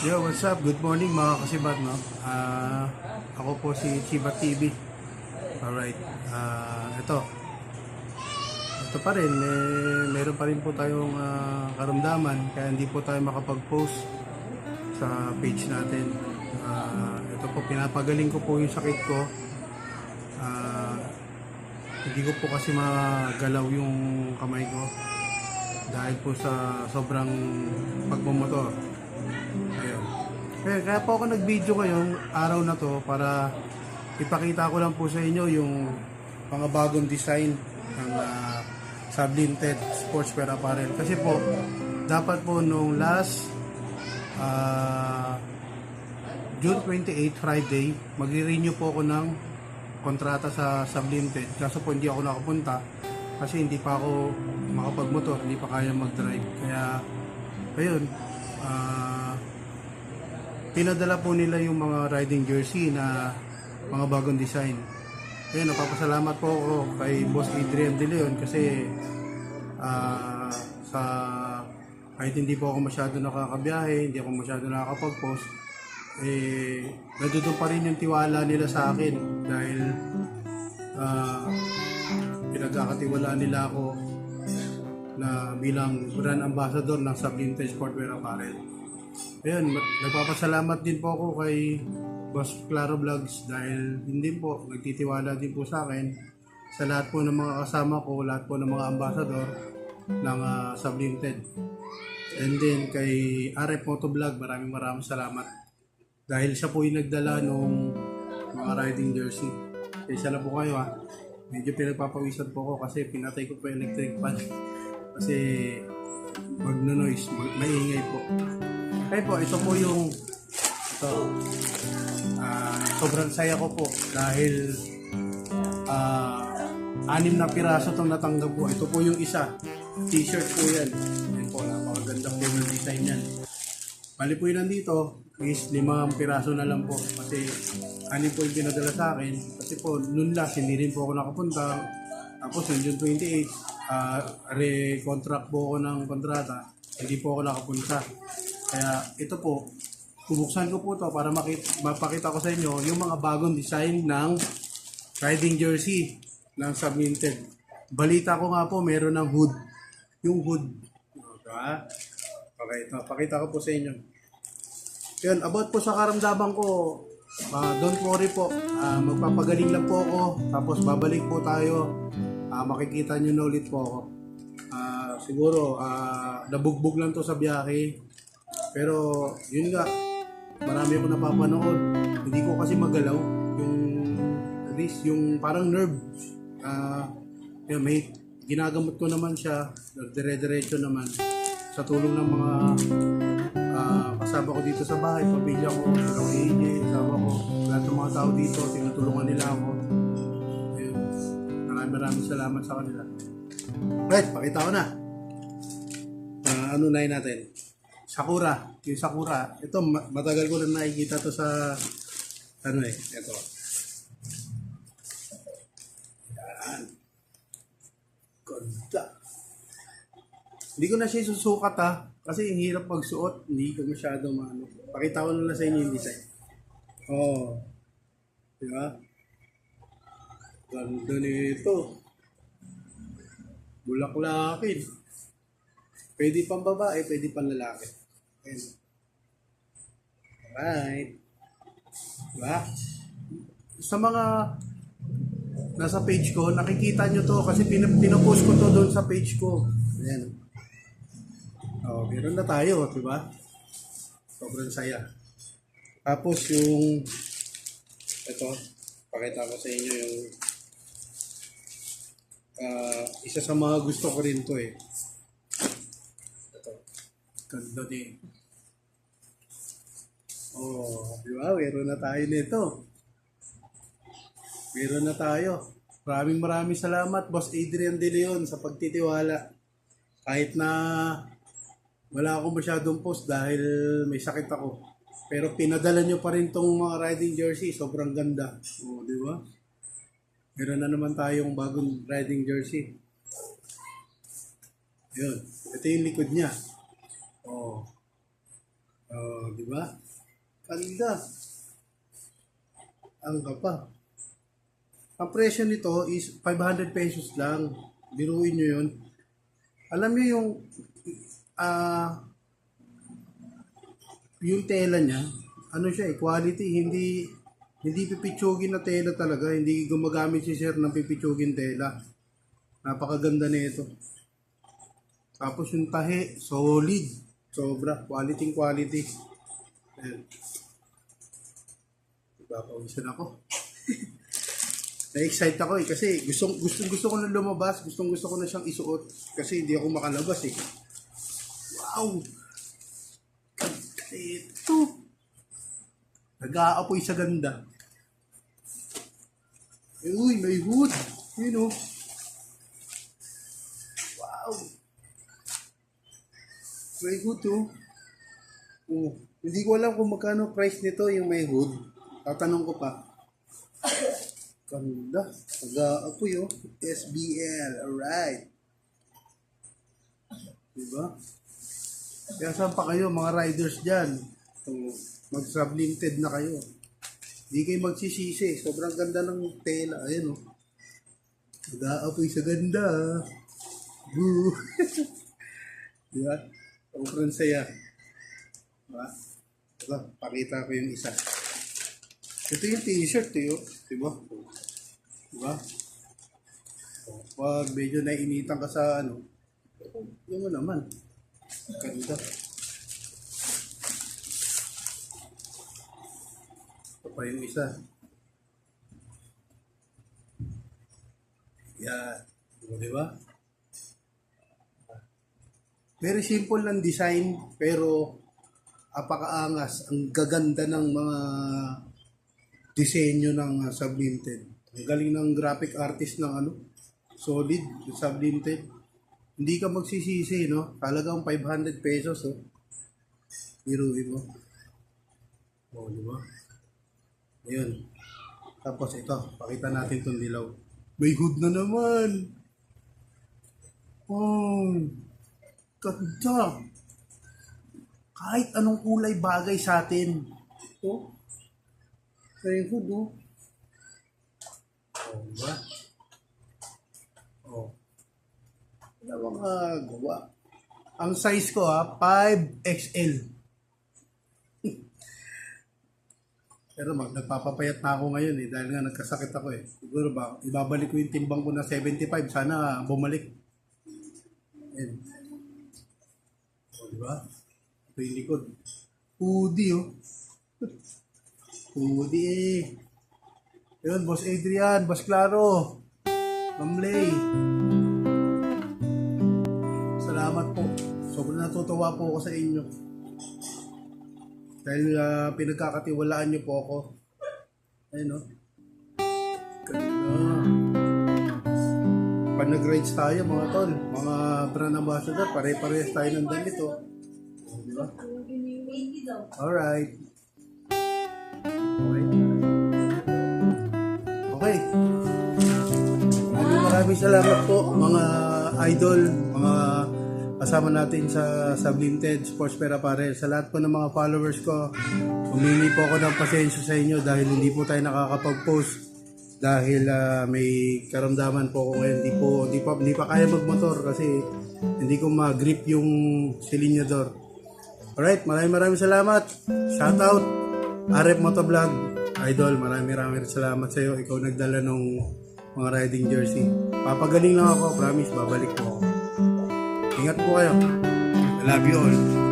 Yo, what's up? Good morning mga kasibat, no? Ah, ako po si Chiba TV. Alright. Ah, ito. Ito pa rin, eh, meron pa rin po tayong ah, karamdaman kaya hindi po tayo makapag-post sa page natin. Ah, ito po, pinapagaling ko po yung sakit ko. Ah, hindi ko po kasi magalaw yung kamay ko dahil po sa sobrang pagmumotor. Ayun. Kaya, kaya po ako nag-video ngayong araw na to para ipakita ko lang po sa inyo yung mga bagong design ng uh, Sublinted Sportswear Apparel. Kasi po, dapat po nung last ah, June 28, Friday, magre-renew po ako ng kontrata sa Sublinted. Kaso po hindi ako nakapunta kasi hindi pa ako makapagmotor, hindi pa kaya mag-drive. Kaya, ayun, ah, pinadala po nila yung mga riding jersey na mga bagong design. Ayun, napapasalamat po ako kay Boss Adrian De Leon kasi ah, sa kahit hindi po ako masyado nakakabiyahe, hindi ako masyado nakakapag-post, eh, nandoon pa rin yung tiwala nila sa akin dahil ah, pinagkakatiwalaan nila ako na bilang brand ambassador ng Sublinta Sportwear Apparel. Ayun, nagpapasalamat din po ako kay Boss Claro Vlogs dahil hindi po, nagtitiwala din po sa akin sa lahat po ng mga kasama ko, lahat po ng mga ambassador ng uh, Sublinted. And then kay RF Motovlog, maraming maraming salamat. Dahil siya po yung nagdala nung mga riding jersey. Kaya na po kayo ha. Medyo pinagpapawisan po ako kasi pinatay ko po yung electric fan. kasi magno-noise, mag- maingay po. Kaya po, ito po yung ito. Ah, sobrang saya ko po dahil ah, anim na piraso itong natanggap ko. Ito po yung isa. T-shirt po yan. Yan po, napakaganda po yung design yan. Bali po yun nandito is limang piraso na lang po kasi anim po yung pinadala sa akin kasi po noon last hindi rin po ako nakapunta tapos noong June 28 ah, re-contract po ako ng kontrata hindi po ako nakapunta kaya ito po bubuksan ko po to para makita, mapakita ko sa inyo yung mga bagong design ng riding jersey ng Subminted balita ko nga po meron ng hood yung hood diba? Okay, ito. Pakita ko po sa inyo. Yun, about po sa karamdaman ko, ah, don't worry po. Ah, magpapagaling lang po ako. Tapos babalik po tayo. Ah, makikita nyo na ulit po ako. Ah, siguro, ah, nabugbog lang to sa biyahe. Pero, yun nga, marami ako napapanood. Hindi ko kasi magalaw. Yung wrist, yung parang nerve. Ah, yun, may ginagamot ko naman siya. Dire-diretso naman. Sa tulong ng mga ah, kasama ko dito sa bahay, pamilya ko, ang AJ, kasama ko, lahat ng mga tao dito, tinutulungan nila ako. Ayun. Maraming maraming salamat sa kanila. Right, pakita ko na. Ah, ano na natin? Sakura. Yung Sakura. Ito, ma- matagal ko na nakikita to sa ano eh, ito. Yan. Ganda. Hindi ko na siya susukat ha. Kasi hirap pagsuot. Hindi ko masyado maano. Pakita ko na lang sa inyo yung design. Oh. Di ba? Ganda nito. Bulaklakin. Pwede pang babae, pwede pang lalaki. Alright. Diba? Sa mga nasa page ko, nakikita nyo to kasi pin- pinopost ko to doon sa page ko. Ayan. Oh, meron na tayo, di ba? Sobrang saya. Tapos yung ito, pakita ko sa inyo yung ah, isa sa mga gusto ko rin to eh. Ganda din. Oh, di ba? Meron na tayo nito. Meron na tayo. Maraming maraming salamat, Boss Adrian De Leon, sa pagtitiwala. Kahit na wala ako masyadong post dahil may sakit ako. Pero pinadala nyo pa rin tong mga riding jersey. Sobrang ganda. O, di ba? Meron na naman tayong bagong riding jersey. Yun. Ito yung likod niya. Oh. Oh, Oh, di ba? Ganda. Ang pa. Ang presyo nito is 500 pesos lang. Biruin nyo yun. Alam nyo yung ah yung tela niya, ano siya eh, quality, hindi hindi pipitsugin na tela talaga, hindi gumagamit si sir ng pipitsugin tela. Napakaganda nito. Tapos yung tahi, solid. Sobra, quality quality. Ayan. Ipapawisan ako. Na-excite ako eh kasi gusto gusto gusto ko na lumabas, gustong gusto ko na siyang isuot kasi hindi ako makalabas eh. Wow! Ito. Nag-aapoy sa ganda. Eh, uy, may hood. Yun oh. Wow. May hood oh. Oh. Hindi ko alam kung magkano price nito yung may hood. Tatanong ko pa. Ganda. Nag-aapoy oh. SBL. Alright. Diba? Kaya saan pa kayo mga riders dyan? So, mag-sublimited na kayo. Hindi kayo magsisisi. Sobrang ganda ng tela. Ayan o. Oh. Nag-aapoy sa ganda. Boo! diba? Sobrang saya. Diba? Diba? Pakita ko yung isa. Ito yung t-shirt eh. Oh. Diba? Diba? Oh, Pag medyo nainitan ka sa ano, yun mo naman. Ganda. Ito pa yung isa. Yan. Diba, di ba? Very simple ng design, pero apakaangas. Ang gaganda ng mga disenyo ng uh, Sublimited. Ang galing ng graphic artist ng ano, solid, yung Sublimited. Hindi ka magsisisi, no? Talagang 500 pesos, oh. Biruin mo. Oh, di ba? Ayun. Tapos ito, pakita natin itong dilaw. May hood na naman. Oh, ganda. Kahit anong kulay bagay sa atin. Oh, may hood, oh. Oh, di ba? Oh. Wala mga gawa. Ang size ko ha, 5XL. Pero mag, nagpapapayat na ako ngayon eh, dahil nga nagkasakit ako eh. Siguro ba, ibabalik ko yung timbang ko na 75, sana bumalik. Ayan. O, di ba? Ito yung likod. Hoodie oh. Hoodie eh. Yun, Boss Adrian, Boss Claro, Ma'am Lay. Salamat po. Sobrang natutuwa po ako sa inyo. Dahil ah, pinagkakatiwalaan niyo po ako. Ayun o. Ganda. Pag nag-rides tayo mga tol, mga brand ambassador, pare-parehas tayo ng ganito. Di ba? Alright. Okay. Okay. Maraming maraming salamat po mga idol, mga kasama natin sa Sublimited Sports Fair Apparel. Sa lahat po ng mga followers ko, humingi po ako ng pasensya sa inyo dahil hindi po tayo nakakapag-post dahil ah, may karamdaman po ako ngayon. Hindi po, hindi pa, hindi pa kaya magmotor kasi hindi ko ma-grip yung silinyador. Alright, maraming maraming salamat. Shout out, Arep Motovlog. Idol, maraming maraming salamat sa iyo. Ikaw nagdala ng mga riding jersey. Papagaling lang ako, promise, babalik po ako. Ingat po kayo. I love you all.